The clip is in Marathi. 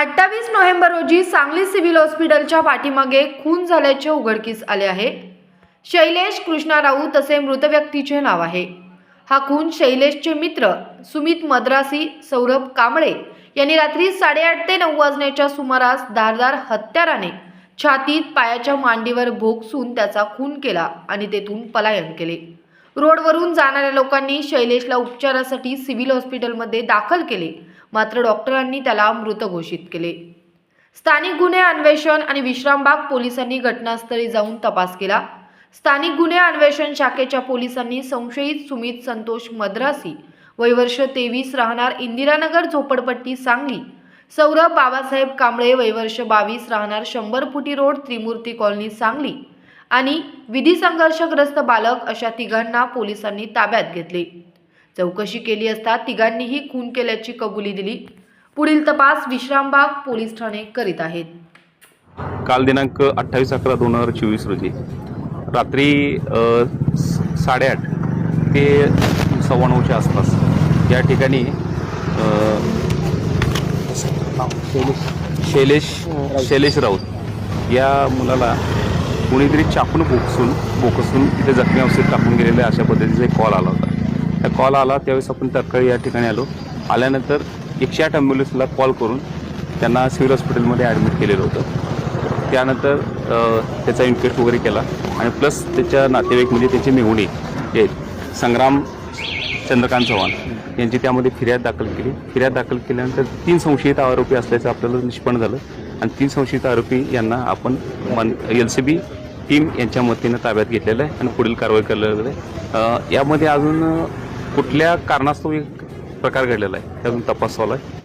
अठ्ठावीस नोव्हेंबर रोजी सांगली सिव्हिल हॉस्पिटलच्या पाठीमागे खून झाल्याचे उघडकीस आले आहे. शैलेश कृष्णा राऊत असे मृत व्यक्तीचे नाव आहे. हा खून शैलेशचे मित्र सुमित मद्रासी सौरभ कांबळे यांनी रात्री साडेआठ ते नऊ वाजण्याच्या सुमारास धारदार हत्याराने छातीत पायाच्या मांडीवर भोगसून त्याचा खून केला आणि तेथून पलायन केले. रोडवरून जाणाऱ्या लोकांनी शैलेशला उपचारासाठी सिव्हिल हॉस्पिटलमध्ये दाखल केले. मात्र डॉक्टरांनी त्याला मृत घोषित केले. स्थानिक गुन्हे अन्वेषण आणि विश्रामबाग पोलिसांनी घटनास्थळी जाऊन तपास केला. स्थानिक गुन्हे अन्वेषण शाखेच्या पोलिसांनी संशयित सुमित संतोष मद्रासी वयवर्ष तेवीस राहणार इंदिरानगर झोपडपट्टी सांगली सौरभ बाबासाहेब कांबळे वयवर्ष बावीस राहणार शंभर फुटी रोड त्रिमूर्ती कॉलनी सांगली आणि विधी संघर्षग्रस्त बालक अशा तिघांना पोलिसांनी ताब्यात घेतले. चौकशी केली असता तिघांनीही खून केल्याची कबुली दिली. पुढील तपास विश्रामबाग पोलीस ठाणे करीत आहेत. काल दिनांक अठ्ठावीस अकरा दोन हजार चोवीस रोजी रात्री साडेआठ ते सव्वा नऊच्या आसपास या ठिकाणी शैलेश शैलेश राऊत या मुलाला कोणीतरी चाकून बोकसून बोकसून तिथे जखमी अवस्थेत टाकून गेलेलं अशा पद्धतीचा एक कॉल आला होता. त्या कॉल आला त्यावेळेस आपण तात्काळ या ठिकाणी आलो. आल्यानंतर एकशे आठ ॲम्ब्युलन्सला कॉल करून त्यांना सिव्हिल हॉस्पिटलमध्ये ॲडमिट केलेलं होतं. त्यानंतर त्याचा इन्क्वेस्ट वगैरे केला आणि प्लस त्याच्या नातेवाईक म्हणजे त्याची मेहुणी हे संग्राम चंद्रकांत चव्हाण यांची त्यामध्ये फिर्याद दाखल केली. फिर्याद दाखल केल्यानंतर तीन संशयित आरोपी असल्याचं आपल्याला निष्पन्न झालं. आणि तीन संशयित आरोपी यांना आपण मन एल सी बी टीम यांच्या मतीनं ताब्यात घेतलेलं आहे आणि पुढील कारवाई केलेली आहे. यामध्ये अजून कुठल्या कारणास्तव एक प्रकार घडलेला आहे? त्यातून तपास चालू आहे